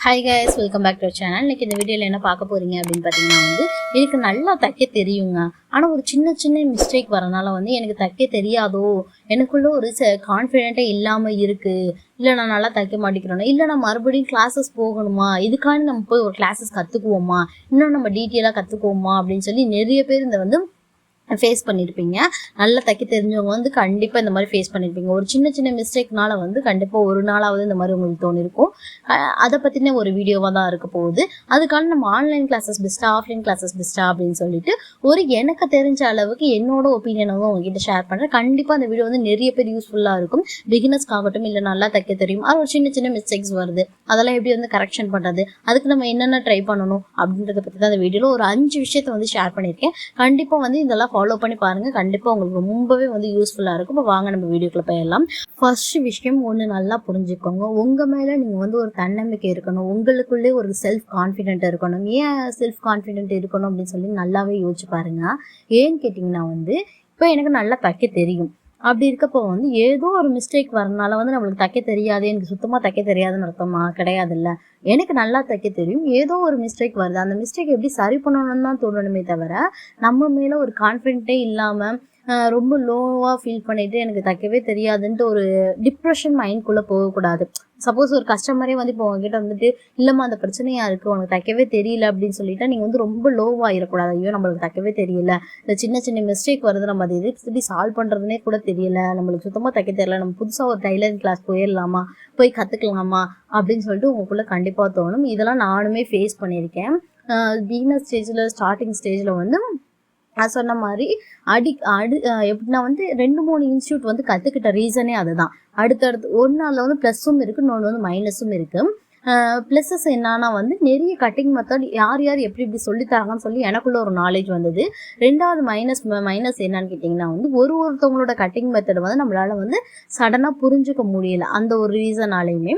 Hi guys welcome back to channel இன்னைக்கு இந்த வீடியோவில் என்ன பார்க்க போறீங்க அப்படின்னு பார்த்தீங்கன்னா வந்து எனக்கு நல்லா தைக்க தெரியுங்க. ஆனால் ஒரு சின்ன சின்ன மிஸ்டேக் வரனால வந்து எனக்கு தைக்க தெரியாதோ எனக்குள்ள ஒரு கான்ஃபிடென்ட்டே இல்லாமல் இருக்குது இல்லை நான் நல்லா தைக்க மாட்டேங்கிறேன் இல்லை நான் மறுபடியும் கிளாஸஸ் போகணுமா? இதுக்காண்டி நம்ம போய் ஒரு கிளாஸஸ் கற்றுக்குவோமா இன்னும் நம்ம டீட்டெயிலாக கற்றுக்குவோமா அப்படின்னு சொல்லி நிறைய பேர் இந்த வந்து ஃபேஸ் பண்ணியிருப்பீங்க நல்லா தைக்க தெரிஞ்சவங்க வந்து கண்டிப்பாக இந்த மாதிரி ஃபேஸ் பண்ணியிருப்பீங்க ஒரு சின்ன சின்ன மிஸ்டேக்னால வந்து கண்டிப்பாக ஒரு நாளாவது இந்த மாதிரி உங்களுக்கு தோணிருக்கும். அதை பற்றின ஒரு வீடியோவாக தான் இருக்க போகுது. அதுக்கான நம்ம ஆன்லைன் கிளாஸஸ் பெஸ்ட்டாக ஆஃப்லைன் கிளாஸஸ் பெஸ்ட்டாக அப்படின்னு சொல்லிட்டு ஒரு எனக்கு தெரிஞ்ச அளவுக்கு என்னோட ஒப்பீனியனை வந்து உங்ககிட்ட ஷேர் பண்ணுறேன் கண்டிப்பாக அந்த வீடியோ வந்து நிறைய பேர் யூஸ்ஃபுல்லாக இருக்கும். பிகினர்ஸ்க்காகட்டும் இல்லை நல்லா தைக்க தெரியும். அது ஒரு சின்ன சின்ன மிஸ்டேக்ஸ் வருது. அதெல்லாம் எப்படி வந்து கரெக்ஷன் பண்ணுறது அதுக்கு நம்ம என்னென்ன ட்ரை பண்ணணும்? அப்படின்றத பற்றி தான் அந்த வீடியோவில் ஒரு அஞ்சு விஷயத்தை வந்து ஷேர் பண்ணியிருக்கேன் கண்டிப்பாக வந்து இதெல்லாம் ஃபாலோ பண்ணி பாருங்கள் கண்டிப்பாக உங்களுக்கு ரொம்பவே வந்து யூஸ்ஃபுல்லாக இருக்கும். இப்போ வாங்க நம்ம வீடியோக்குள்ள போயிடலாம். ஃபர்ஸ்ட் விஷயம் ஒன்று நல்லா புரிஞ்சுக்கோங்க. உங்கள் மேலே நீங்கள் வந்து ஒரு தன்னம்பிக்கை இருக்கணும். உங்களுக்குள்ளே ஒரு செல்ஃப் கான்ஃபிடென்ட் இருக்கணும். ஏன் செல்ஃப் கான்ஃபிடென்ட் இருக்கணும் அப்படின்னு சொல்லி நல்லாவே யோசிச்சு பாருங்க. ஏன்னு கேட்டிங்கன்னா வந்து இப்போ எனக்கு நல்லா தைக்க தெரியும். அப்படி இருக்கப்போ வந்து ஏதோ ஒரு மிஸ்டேக் வரனால வந்து நம்மளுக்கு தைக்க தெரியாது எனக்கு சுத்தமாக தைக்க தெரியாதுன்னு அர்த்தமா? கிடையாதுல்ல. எனக்கு நல்லா தைக்க தெரியும். ஏதோ ஒரு மிஸ்டேக் வருது. அந்த மிஸ்டேக் எப்படி சரி பண்ணணும்னு தான் தோணணுமே தவிர நம்ம மேலே ஒரு கான்ஃபிடென்ட்டே இல்லாமல் ரொம்ப லோவாக ஃபீல் பண்ணிட்டு எனக்கு தைக்கவே தெரியாதுன்ட்டு ஒரு டிப்ரெஷன் மைண்ட்குள்ளே போகக்கூடாது. சப்போஸ் ஒரு கஸ்டமரே வந்து இப்போ உங்ககிட்ட வந்துட்டு இல்லைம்மா அந்த பிரச்சனையா இருக்குது உனக்கு தைக்கவே தெரியல அப்படின்னு சொல்லிட்டா நீங்கள் வந்து ரொம்ப லோவாகிடக்கூடாது ஐயோ நம்மளுக்கு தைக்கவே தெரியல. இந்த சின்ன சின்ன மிஸ்டேக் வருது நம்ம அதை எது எப்படி சால்வ் பண்ணுறதுனே கூட தெரியல. நம்மளுக்கு சுத்தமாக தைக்க தெரியல. நம்ம புதுசாக ஒரு டைலரிங் கிளாஸ் போயிடலாமா போய் கற்றுக்கலாமா அப்படின்னு சொல்லிட்டு உங்களுக்குள்ளே கண்டிப்பாக தோணும். இதெல்லாம் நானுமே ஃபேஸ் பண்ணியிருக்கேன். பிகினர் ஸ்டேஜில் ஸ்டார்டிங் ஸ்டேஜில் வந்து நான் சொன்ன மாதிரி அடி அடு எப்படி நான் வந்து ரெண்டு மூணு இன்ஸ்டியூட் வந்து கற்றுக்கிட்ட ரீசனே அதுதான். அடுத்தடுத்து ஒரு நாளில் வந்து ப்ளஸ்ஸும் இருக்குது இன்னொன்று வந்து மைனஸும் இருக்குது ப்ளஸ்ஸஸ் என்னன்னா வந்து நிறைய கட்டிங் மெத்தட் யார் யார் எப்படி எப்படி சொல்லித்தராங்கன்னு சொல்லி எனக்குள்ள ஒரு நாலேஜ் வந்தது. ரெண்டாவது மைனஸ் மைனஸ் என்னன்னு கேட்டிங்கன்னா வந்து ஒரு ஒருத்தவங்களோட கட்டிங் மெத்தட் வந்து நம்மளால வந்து சடனாக புரிஞ்சுக்க முடியல. அந்த ஒரு ரீசனாலையுமே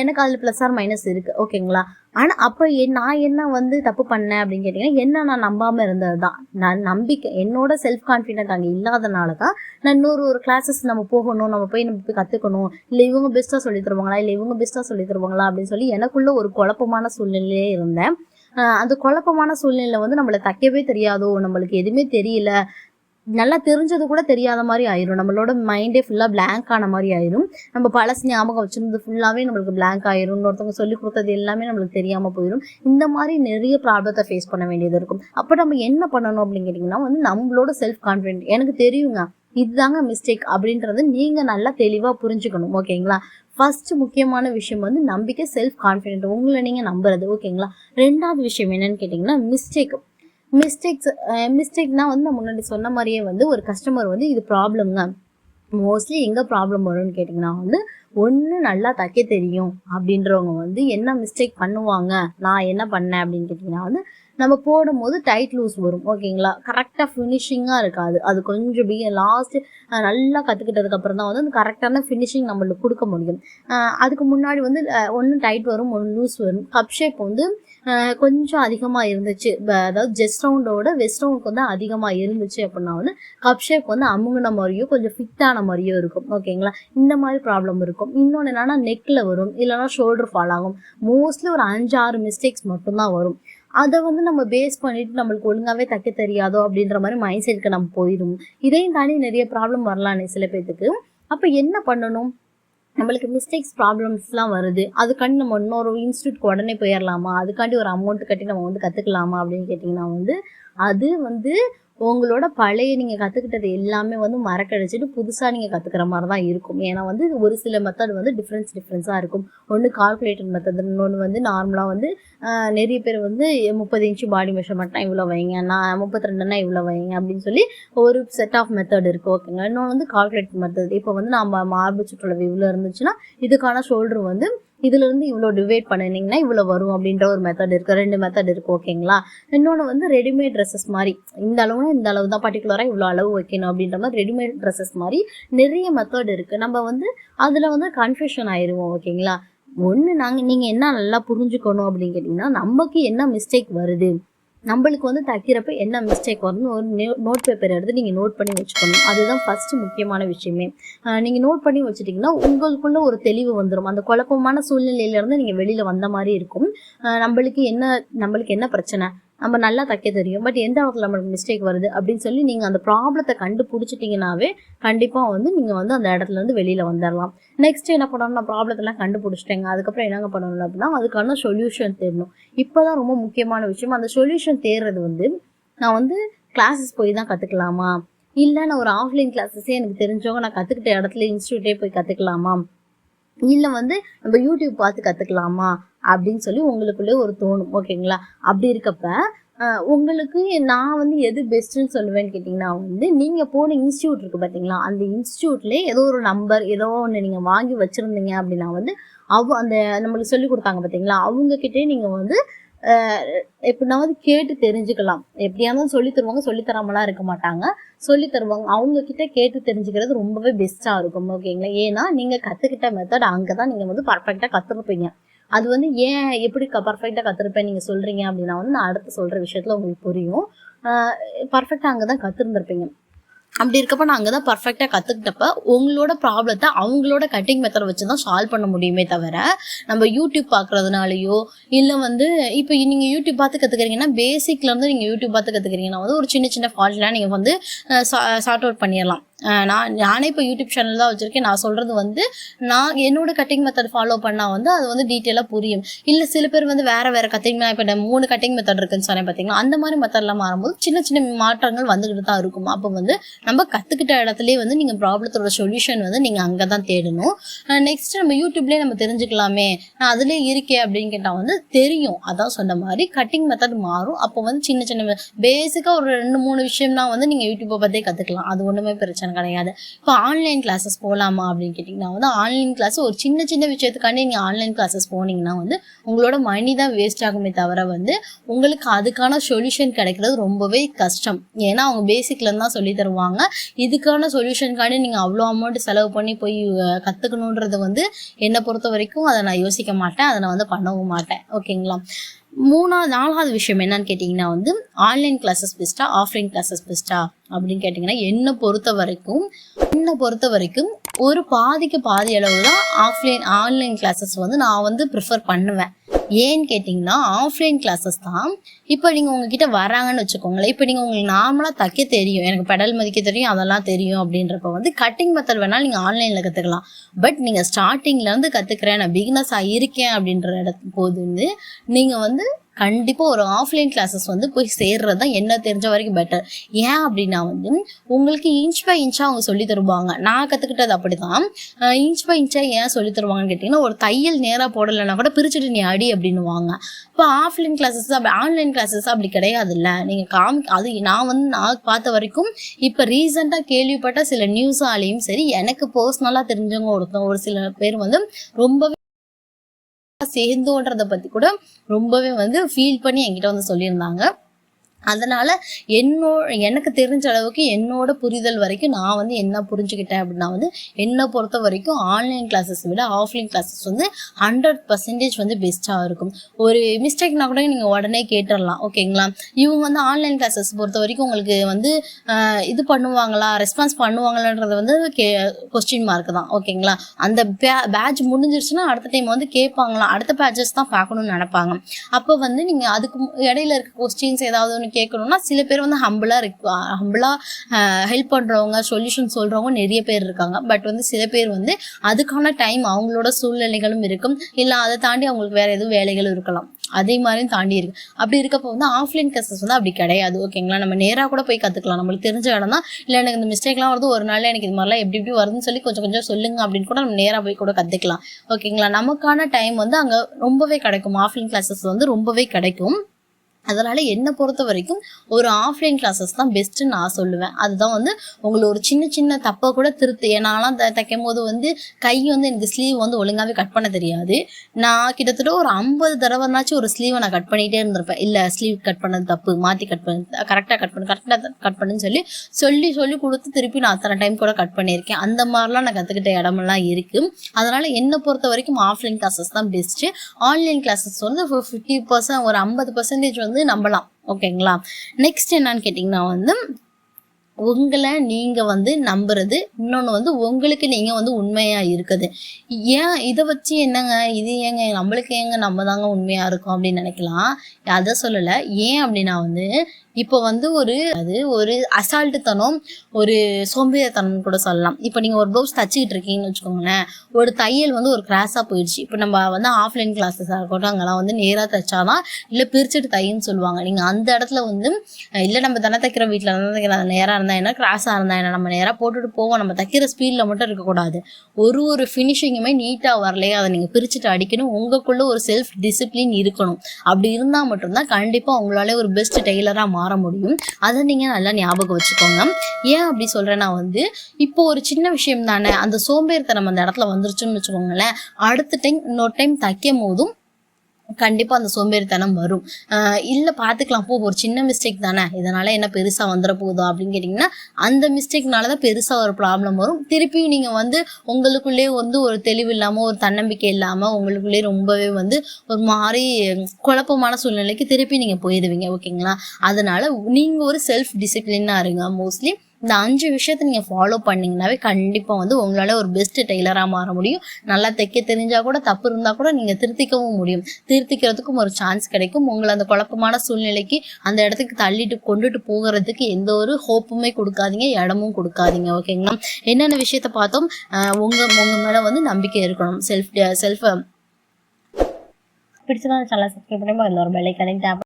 எனக்கு அதில் ப்ளஸ் ஆர் மைனஸ் இருக்குது ஓகேங்களா ஆனால் அப்போ என் நான் என்ன வந்து தப்பு பண்ணேன் அப்படின்னு கேட்டிங்கன்னா என்ன நான் நம்பாமல் இருந்தது தான் நான் நம்பிக்கை என்னோட செல்ஃப் கான்ஃபிடென்ட் அங்கே இல்லாதனால தான் நான் இன்னொரு ஒரு கிளாஸஸ் நம்ம போகணும் நம்ம போய் நம்ம போய் கற்றுக்கணும் இல்லை இவங்க பெஸ்ட்டாக சொல்லி தருவாங்களா? இல்லை இவங்க பெஸ்ட்டாக சொல்லி தருவாங்களா? அப்படின்னு சொல்லி எனக்குள்ள ஒரு குழப்பமான சூழ்நிலையிலே இருந்தேன். ஆஹ் அந்த குழப்பமான சூழ்நிலை வந்து நம்மளை தைக்கவே தெரியாதோ நம்மளுக்கு எதுவுமே தெரியல. நல்லா தெரிஞ்சது கூட தெரியாத மாதிரி ஆயிரும். நம்மளோட மைண்டே ஃபுல்லாக பிளாங்க் ஆன மாதிரி ஆயிரும். நம்ம பழசு ஞாபகம் வச்சிருந்தது ஃபுல்லாகவே நம்மளுக்கு பிளாங்க் ஆயிரும். இன்னொருத்தவங்க சொல்லி கொடுத்தது எல்லாமே நம்மளுக்கு தெரியாமல் போயிடும் இந்த மாதிரி நிறைய ப்ராப்ளத்தை ஃபேஸ் பண்ண வேண்டியது இருக்கும். அப்போ நம்ம என்ன பண்ணணும் அப்படின்னு கேட்டிங்கன்னா வந்து நம்மளோட செல்ஃப் கான்ஃபிடென்ட் எனக்கு தெரியுங்க இதுதாங்க மிஸ்டேக் அப்படின்றது நீங்கள் நல்லா தெளிவாக புரிஞ்சுக்கணும். ஓகேங்களா? ஃபர்ஸ்ட் முக்கியமான விஷயம் வந்து நம்பிக்கை செல்ஃப் கான்ஃபிடென்ட் உங்களை நீங்கள் நம்புறது. ஓகேங்களா? ரெண்டாவது விஷயம் என்னன்னு கேட்டிங்கன்னா மிஸ்டேக் மிஸ்டேக்ஸ் மிஸ்டேக்னால் வந்து நான் முன்னாடி சொன்ன மாதிரியே வந்து ஒரு கஸ்டமர் வந்து இது ப்ராப்ளம்ங்க மோஸ்ட்லி எங்கே ப்ராப்ளம் வரும்னு கேட்டிங்கன்னா வந்து ஒன்று நல்லா தைக்க தெரியும் அப்படின்றவங்க வந்து என்ன மிஸ்டேக் பண்ணுவாங்க நான் என்ன பண்ணேன் அப்படின்னு கேட்டிங்கன்னா வந்து நம்ம போடும்போது டைட் லூஸ் வரும் ஓகேங்களா? கரெக்டாக ஃபினிஷிங்காக இருக்காது. அது கொஞ்சம் பி லாஸ்ட்டு நல்லா கற்றுக்கிட்டதுக்கப்புறம் தான் வந்து அந்த கரெக்டான ஃபினிஷிங் நம்மளுக்கு கொடுக்க முடியும். அதுக்கு முன்னாடி வந்து ஒன்று டைட் வரும் ஒன்று லூஸ் வரும். கப் ஷேப் வந்து கொஞ்சம் அதிகமாக இருந்துச்சு. அதாவது ஜெஸ்ட் ரவுண்டோட வெஸ்ட் ரவுண்டுக்கு வந்து அதிகமாக இருந்துச்சு அப்படின்னா வந்து கப் ஷேப் வந்து அமுங்கின மாதிரியோ கொஞ்சம் ஃபிட்டான மாதிரியோ இருக்கும். ஓகேங்களா இந்த மாதிரி ப்ராப்ளம் இருக்கும். இன்னொன்று என்னன்னா நெக்கில் வரும். இல்லைன்னா ஷோல்டர் ஃபால் ஆகும். மோஸ்ட்லி ஒரு அஞ்சு ஆறு மிஸ்டேக்ஸ் மட்டும்தான் வரும். அதை வந்து நம்ம பேஸ் பண்ணிட்டு நம்மளுக்கு ஒழுங்காவே தைக்க தெரியாதோ அப்படின்ற மாதிரி மைண்ட் செட்க்கு நம்ம போயிடும் இதையும் தாண்டி நிறைய ப்ராப்ளம் வரலானே சில பேர்த்துக்கு அப்போ என்ன பண்ணணும்? நம்மளுக்கு மிஸ்டேக்ஸ் ப்ராப்ளம்ஸ்லாம் வருது. அதுக்காண்டி நம்ம இன்னொரு இன்ஸ்டியூட்க்கு உடனே போயிடலாமா அதுக்காண்டி ஒரு அமௌண்ட் கட்டி நம்ம வந்து கற்றுக்கலாமா அப்படின்னு கேட்டிங்கன்னா வந்து அது வந்து உங்களோட பழைய நீங்கள் கற்றுக்கிட்டது எல்லாமே வந்து மறக்கடிச்சிட்டு புதுசாக நீங்கள் கற்றுக்கிற மாதிரி தான் இருக்கும். ஏன்னா வந்து ஒரு சில மெத்தட் வந்து டிஃப்ரென்ஸ் டிஃப்ரென்ஸாக இருக்கும். ஒன்று கால்குலேட்டர் மெத்தட் இன்னொன்று வந்து நார்மலாக வந்து நிறைய பேர் வந்து முப்பது இன்ச்சு பாடி மெஷர்மெண்ட்னா இவ்வளோ வைங்க நான் முப்பத்தி ரெண்டுனா இவ்வளோ வைங்க அப்படின்னு சொல்லி ஒரு செட் ஆஃப் மெத்தட் இருக்குது ஓகேங்க இன்னொன்று வந்து கால்குலேட்டர் மெத்தட் இப்போ வந்து நம்ம மார்பு சுற்றுலா இவ்வளோ இருந்துச்சுன்னா இதுக்கான ஷோல்டர் வந்து இதுல இருந்து இவ்வளோ டிவைட் பண்ணினீங்கன்னா இவ்வளோ வரும் அப்படின்ற ஒரு மெத்தட் இருக்கு. ரெண்டு மெத்தட் இருக்கு ஓகேங்களா இன்னொன்று வந்து ரெடிமேட் ட்ரெஸ்ஸஸ் மாதிரி. இந்த அளவுனா இந்த அளவு தான். பர்டிகுலராக இவ்வளோ அளவு வைக்கணும் அப்படின்ற மாதிரி ரெடிமேட் ட்ரெஸ்ஸஸ் மாதிரி நிறைய மெத்தட் இருக்கு. நம்ம வந்து அதில் வந்து கன்ஃபியூஷன் ஆயிடுவோம் ஓகேங்களா ஒன்று நாங்கள் நீங்கள் என்ன நல்லா புரிஞ்சுக்கணும் அப்படின்னு கேட்டிங்கன்னா நமக்கு என்ன மிஸ்டேக் வருது? நம்மளுக்கு வந்து தைக்கிறப்ப என்ன மிஸ்டேக் வரும்னு ஒரு நோட் பேப்பர் எடுத்து நீங்கள் நோட் பண்ணி வச்சுக்கணும். அதுதான் ஃபஸ்ட்டு முக்கியமான விஷயமே. நீங்கள் நோட் பண்ணி வச்சுட்டிங்கன்னா உங்களுக்குள்ள ஒரு தெளிவு வந்துடும் அந்த குழப்பமான சூழ்நிலையிலேருந்து நீங்கள் வெளியில் வந்த மாதிரி இருக்கும். நம்மளுக்கு என்ன நம்மளுக்கு என்ன பிரச்சனை? நம்ம நல்லா தைக்க தெரியும். பட் எந்த இடத்துல நம்மளுக்கு மிஸ்டேக் வருது அப்படின்னு சொல்லி நீங்கள் அந்த ப்ராப்ளத்தை கண்டுபிடிச்சிட்டிங்கனாவே கண்டிப்பாக வந்து நீங்கள் வந்து அந்த இடத்துல இருந்து வெளியில் வந்துடலாம் நெக்ஸ்ட் என்ன பண்ணணும் நான் ப்ராப்ளத்தெல்லாம் கண்டுபிடிச்சிட்டேங்க. அதுக்கப்புறம் என்னங்க பண்ணணும் அப்படின்னா அதுக்கான சொல்யூஷன் தேடணும். இப்போ தான் ரொம்ப முக்கியமான விஷயம். அந்த சொல்யூஷன் தேடுறது வந்து நான் வந்து கிளாஸஸ் போய் தான் கற்றுக்கலாமா இல்லை நான் ஒரு ஆஃப்லைன் கிளாஸஸே எனக்கு தெரிஞ்சவங்க நான் கற்றுக்கிட்ட இடத்துல இன்ஸ்டியூட்டே போய் கற்றுக்கலாமா இல்லை வந்து நம்ம யூடியூப் பார்த்து கற்றுக்கலாமா அப்படின்னு சொல்லி உங்களுக்குள்ளே ஒரு தோணும். ஓகேங்களா? அப்படி இருக்கப்ப உங்களுக்கு நான் வந்து எது பெஸ்ட்டுன்னு சொல்லுவேன்னு கேட்டிங்கன்னா வந்து நீங்கள் போன இன்ஸ்டியூட் இருக்குது பார்த்தீங்களா அந்த இன்ஸ்டியூட்லேயே ஏதோ ஒரு நம்பர் ஏதோ ஒன்று நீங்கள் வாங்கி வச்சுருந்தீங்க அப்படின்னா வந்து அவ அந்த நம்மளுக்கு சொல்லி கொடுத்தாங்க பார்த்தீங்களா அவங்கக்கிட்டே நீங்கள் வந்து அஹ், வந்து கேட்டு தெரிஞ்சுக்கலாம். எப்படியாவது சொல்லி தருவாங்க சொல்லி தராமலாம் இருக்க மாட்டாங்க. சொல்லி தருவாங்க. அவங்க கிட்ட கேட்டு தெரிஞ்சுக்கிறது ரொம்பவே பெஸ்ட்டாக இருக்கும். ஓகேங்களா? ஏன்னா நீங்கள் கற்றுக்கிட்ட மெத்தட் அங்கே தான் நீங்கள் வந்து பர்ஃபெக்டாக கற்றுருப்பீங்க அது வந்து ஏன் எப்படி க பர்ஃபெக்டாக கற்றுருப்பேன் நீங்கள் சொல்கிறீங்க அப்படின்னா வந்து நான் அடுத்து சொல்கிற விஷயத்தில் உங்களுக்கு புரியும். பர்ஃபெக்டாக அங்கே தான் கற்றுருந்துருப்பீங்க அப்படி இருக்கப்ப நான் அங்கே தான் பர்ஃபெக்டாக கற்றுக்கிட்டப்ப உங்களோட ப்ராப்ளத்தை அவங்களோட கட்டிங் மெத்தட் வச்சு தான் சால்வ் பண்ண முடியுமே தவிர நம்ம யூடியூப் பார்க்குறதுனாலையோ இல்லை வந்து இப்போ நீங்கள் யூடியூப் பார்த்து கற்றுக்கிறீங்கன்னா பேசிக்லேருந்து நீங்கள் யூடியூப் பார்த்து கற்றுக்கிறீங்கன்னா வந்து ஒரு சின்ன சின்ன ஃபால்ட்லாம் நீங்கள் வந்து சார்ட் அவுட் பண்ணிடலாம். நான் நானே இப்போ யூடியூப் சேனல் தான் வச்சுருக்கேன். நான் சொல்கிறது வந்து நான் என்னோட கட்டிங் மெத்தட் ஃபாலோ பண்ணால் வந்து அது வந்து டீட்டெயிலாக புரியும். இல்லை சில பேர் வந்து வேறு வேறு கட்டிங் இப்போ மூணு கட்டிங் மெத்தட் இருக்குன்னு சொன்னேன் பார்த்தீங்களா அந்த மாதிரி மெத்தட்லாம் மாறும்போது சின்ன சின்ன மாற்றங்கள் வந்துக்கிட்டு தான் இருக்கும். அப்போ வந்து நம்ம கற்றுக்கிட்ட இடத்துலயே வந்து நீங்கள் ப்ராப்ளத்தோட சொல்யூஷன் வந்து நீங்கள் அங்கே தான் தேடணும். நெக்ஸ்ட் நம்ம யூடியூப்லேயே நம்ம தெரிஞ்சுக்கலாமே. நான் அதிலே இருக்கேன் அப்படின்னு கேட்டால் வந்து தெரியும். அதான் சொன்ன மாதிரி கட்டிங் மெத்தட் மாறும். அப்போ வந்து சின்ன சின்ன பேசிக்காக ஒரு ரெண்டு மூணு விஷயம்னா வந்து நீங்கள் யூடியூப்பை பார்த்தே கற்றுக்கலாம் அது ஒன்றுமே பிரச்சனை கிடையாது. இப்போ ஆன்லைன் கிளாஸஸ் போகலாமா அப்படின்னு கேட்டிங்கன்னா வந்து ஆன்லைன் கிளாஸ் ஒரு சின்ன சின்ன விஷயத்துக்காண்டி நீங்கள் ஆன்லைன் கிளாஸஸ் போனீங்கன்னா வந்து உங்களோட மணி தான் வேஸ்ட் ஆகுமே தவிர வந்து உங்களுக்கு அதுக்கான சொல்யூஷன் கிடைக்கிறது ரொம்பவே கஷ்டம். ஏன்னா அவங்க பேசிக்லேருந்து தான் சொல்லி தருவாங்க. இதுக்கான சொல்யூஷனுக்காண்டி நீங்கள் அவ்வளோ அமௌண்ட் செலவு பண்ணி போய் கற்றுக்கணுன்றது வந்து என்னை பொறுத்த வரைக்கும் அதை நான் யோசிக்க மாட்டேன். அதை நான் வந்து பண்ணவும் மாட்டேன். ஓகேங்களா மூணாவது நாலாவது விஷயம் என்னன்னு கேட்டிங்கன்னா வந்து ஆன்லைன் கிளாஸஸ் பெஸ்ட்டா ஆஃப்லைன் கிளாஸஸ் பெஸ்ட்டா அப்படின்னு கேட்டிங்கன்னா என்னை பொறுத்த வரைக்கும் என்னை பொறுத்த வரைக்கும் ஒரு பாதிக்கு பாதி அளவு தான் ஆஃப்லைன் ஆன்லைன் கிளாஸஸ் வந்து நான் வந்து ப்ரிஃபர் பண்ணுவேன். ஏன்னு கேட்டிங்கன்னா ஆஃப்லைன் கிளாஸஸ் தான். இப்போ நீங்கள் உங்ககிட்ட வராங்கன்னு வச்சுக்கோங்களேன். இப்போ நீங்கள் உங்களுக்கு நார்மலாக தைக்க தெரியும். எனக்கு பெடல் மதிக்க தெரியும் அதெல்லாம் தெரியும் அப்படின்றப்ப வந்து கட்டிங் மெத்தட் வேணால் நீங்கள் ஆன்லைனில் கற்றுக்கலாம் பட் நீங்கள் ஸ்டார்டிங்லேருந்து கற்றுக்கிறேன் நான் பிகினஸாக இருக்கேன் அப்படின்ற இடத்து போது வந்து நீங்கள் வந்து கண்டிப்பாக ஒரு ஆஃப்லைன் கிளாஸஸ் வந்து போய் சேர்றது தான் என்ன தெரிஞ்ச வரைக்கும் பெட்டர் ஏன் அப்படின்னா வந்து உங்களுக்கு இன்ச் பை இன்ச்சாக அவங்க சொல்லி தருவாங்க. நான் கற்றுக்கிட்டது அப்படி தான் இன்ச் பை இன்ச்சாக ஏன் சொல்லி தருவாங்கன்னு கேட்டிங்கன்னா ஒரு தையல் நேராக போடலைன்னா கூட பிரிச்சுட்டு நீ அடி அப்படின்னுவாங்க. இப்போ ஆஃப்லைன் கிளாஸஸ் அப்படி ஆன்லைன் கிளாஸஸ் அப்படி கிடையாதுல்ல. நீங்கள் காமி அது நான் வந்து நான் பார்த்த வரைக்கும் இப்போ ரீசெண்டாக கேள்விப்பட்ட சில நியூஸாலேயும் சரி எனக்கு பர்சனலாக தெரிஞ்சவங்க ஒருத்தவங்க ஒரு சில பேர் வந்து ரொம்பவே சேர்ந்தோன்றதை பற்றி கூட ரொம்பவே வந்து ஃபீல் பண்ணி என்கிட்ட வந்து சொல்லியிருந்தாங்க. அதனால் என்னோ எனக்கு தெரிஞ்ச அளவுக்கு என்னோட புரிதல் வரைக்கும் நான் வந்து என்ன புரிஞ்சுக்கிட்டேன் அப்படின்னா வந்து என்னை பொறுத்த வரைக்கும் ஆன்லைன் கிளாஸஸ் விட ஆஃப்லைன் கிளாஸஸ் வந்து ஹண்ட்ரட் பர்சன்டேஜ் வந்து பெஸ்ட்டாக இருக்கும். ஒரு மிஸ்டேக்னா கூட நீங்கள் உடனே கேட்டுடலாம் ஓகேங்களா இவங்க வந்து ஆன்லைன் கிளாஸஸ் பொறுத்த வரைக்கும் உங்களுக்கு வந்து இது பண்ணுவாங்களா ரெஸ்பான்ஸ் பண்ணுவாங்களான்றது வந்து கே கொஸ்டின் மார்க் தான் ஓகேங்களா அந்த பேட்ச் முடிஞ்சிருச்சுன்னா அடுத்த டைம் வந்து கேட்பாங்களாம். அடுத்த பேட்சஸ் தான் பார்க்கணும்னு நினைப்பாங்க. அப்போ வந்து நீங்கள் அதுக்கு இடையில இருக்க கொஸ்டின்ஸ் ஏதாவது ஒன்று கேட்கணும்னா சில பேர் வந்து ஹம்பிளாக இருக்கு ஹம்பிளாக ஹெல்ப் பண்ணுறவங்க சொல்யூஷன் சொல்கிறவங்க நிறைய பேர் இருக்காங்க. பட் வந்து சில பேர் வந்து அதுக்கான டைம் அவங்களோட சூழ்நிலைகளும் இருக்கும். இல்லை அதை தாண்டி அவங்களுக்கு வேறு எதுவும் வேலைகளும் இருக்கலாம். அதே மாதிரியும் தாண்டி இருக்கு. அப்படி இருக்கப்போ வந்து ஆஃப்லைன் கிளாஸஸ் வந்து அப்படி கிடையாது. ஓகேங்களா நம்ம நேராக கூட போய் கற்றுக்கலாம் நம்மளுக்கு தெரிஞ்ச இடம் தான் இல்லை எனக்கு இந்த மிஸ்டேக்லாம் வருது ஒரு நாள் எனக்கு இது மாதிரிலாம் எப்படி எப்படி வருதுன்னு சொல்லி கொஞ்சம் கொஞ்சம் சொல்லுங்க அப்படின்னு கூட நம்ம நேராக போய் கூட கற்றுக்கலாம் ஓகேங்களா நமக்கான டைம் வந்து அங்கே ரொம்பவே கிடைக்கும். ஆஃப்லைன் கிளாஸஸ் வந்து ரொம்பவே கிடைக்கும். அதனால் என்னை பொறுத்த வரைக்கும் ஒரு ஆஃப்லைன் கிளாஸஸ் தான் பெஸ்ட்டுன்னு நான் சொல்லுவேன். அதுதான் வந்து உங்களை ஒரு சின்ன சின்ன தப்பை கூட திருத்து. ஏன்னாலாம் த தைக்கும் போது வந்து கை வந்து எனக்கு ஸ்லீவ் வந்து ஒழுங்காகவே கட் பண்ண தெரியாது. நான் கிட்டத்தட்ட ஒரு ஐம்பது தடவைனாச்சும் ஒரு ஸ்லீவை நான் கட் பண்ணிகிட்டே இருந்திருப்பேன். இல்லை ஸ்லீவ் கட் பண்ணது தப்பு மாற்றி கட் பண்ண கரெக்டாக கட் பண்ணு கரெக்டாக கட் பண்ணுன்னு சொல்லி சொல்லி சொல்லி கொடுத்து திருப்பி நான் அத்தனை டைம் கூட கட் பண்ணியிருக்கேன். அந்த மாதிரிலாம் நான் கற்றுக்கிட்ட இடமெல்லாம் இருக்குது அதனால் என்னை பொறுத்த வரைக்கும் ஆஃப்லைன் கிளாஸஸ் தான் பெஸ்ட்டு ஆன்லைன் கிளாஸஸ் வந்து ஃபிஃப்டி பர்சன்ட் ஒரு ஐம்பது பர்சன்டேஜ் வந்து வந்து நம்பலாம். ஓகேங்களா? நெக்ஸ்ட் என்னன்னு கேட்டிங்கன்னா வந்து உங்களை நீங்கள் வந்து நம்புறது இன்னொன்று வந்து உங்களுக்கு நீங்கள் வந்து உண்மையாக இருக்குது. ஏன் இதை வச்சு என்னங்க? இது ஏங்க? நம்மளுக்கு ஏங்க நம்ம தாங்க உண்மையாக இருக்கும் அப்படின்னு நினைக்கலாம். அதை சொல்லலை. ஏன் அப்படின்னா வந்து இப்போ வந்து ஒரு அது ஒரு அசால்ட்டுத்தனம் ஒரு சோம்பேறித்தனம் கூட சொல்லலாம். இப்போ நீங்கள் ஒரு ப்ளவுஸ் தச்சுக்கிட்டு இருக்கீங்கன்னு வச்சுக்கோங்களேன் ஒரு தையல் வந்து ஒரு கிராஸாக போயிடுச்சு. இப்போ நம்ம வந்து ஆஃப்லைன் கிளாஸஸாக இருக்கட்டும் அங்கெல்லாம் வந்து நேராக தைச்சாதான் இல்லை பிரிச்சுட்டு தைன்னு சொல்லுவாங்க. நீங்கள் அந்த இடத்துல வந்து இல்லை நம்ம தானே தைக்கிற வீட்டில் தானே தைக்கிறோம் நேராக இருந்தால் என்ன கிராஸாக இருந்தால் என்ன நம்ம நேராக போட்டுட்டு போவோம். நம்ம தைக்கிற ஸ்பீடில் மட்டும் இருக்கக்கூடாது. ஒரு ஒரு ஃபினிஷிங்குமே நீட்டாக வரலையே அதை நீங்கள் பிரிச்சுட்டு அடிக்கணும். உங்களுக்குள்ள ஒரு செல்ஃப் டிசிப்ளின் இருக்கணும். அப்படி இருந்தால் மட்டும்தான் கண்டிப்பாக உங்களாலே ஒரு பெஸ்ட் டெய்லராக மாற முடியும். அதை நீங்கள் நல்லா ஞாபகம் வச்சுக்கோங்க. ஏன் அப்படி சொல்கிறேன்னா வந்து இப்போ ஒரு சின்ன விஷயம் தானே அந்த சோம்பேறித்தனம் அந்த இடத்துல வந்துருச்சுன்னு வச்சுக்கோங்களேன். அடுத்த டைம் இன்னொரு டைம் தைக்கும் போதும் கண்டிப்பாக அந்த சோம்பேறித்தனம் வரும். இல்லை பார்த்துக்கலாம் போ ஒரு சின்ன மிஸ்டேக் தானே. இதனால் என்ன பெருசாக வந்துட போகுதோ அப்படின்னு கேட்டிங்கன்னா அந்த மிஸ்டேக்னால தான் பெருசாக ஒரு ப்ராப்ளம் வரும். திருப்பியும் நீங்கள் வந்து உங்களுக்குள்ளே வந்து ஒரு தெளிவு இல்லாமல் ஒரு தன்னம்பிக்கை இல்லாமல் உங்களுக்குள்ளே ரொம்பவே வந்து ஒரு மாதிரி குழப்பமான சூழ்நிலைக்கு திருப்பி நீங்கள் போயிடுவீங்க ஓகேங்களா அதனால் நீங்கள் ஒரு செல்ஃப் டிசிப்ளினாக இருங்க மோஸ்ட்லி இந்த அஞ்சு விஷயத்தை நீங்கள் ஃபாலோ பண்ணிங்கனாவே கண்டிப்பாக வந்து உங்களால் ஒரு பெஸ்ட் டெய்லராக மாற முடியும். நல்லா தைக்க தெரிஞ்சால் கூட தப்பு இருந்தால் கூட நீங்கள் திருத்திக்கவும் முடியும். திருத்திக்கிறதுக்கும் ஒரு சான்ஸ் கிடைக்கும். உங்களை அந்த குழப்பமான சூழ்நிலைக்கு அந்த இடத்துக்கு தள்ளிட்டு கொண்டுட்டு போகிறதுக்கு எந்த ஒரு ஹோப்புமே கொடுக்காதீங்க இடமும் கொடுக்காதீங்க ஓகேங்களா என்னென்ன விஷயத்த பார்த்தோம்? உங்கள் உங்கள் மேலே வந்து நம்பிக்கை இருக்கணும். செல்ஃப் செல்ஃப் பிடிச்சதான் சேனல் சப்ஸ்கிரைப் பண்ணி ஒரு பெல்லை டேப்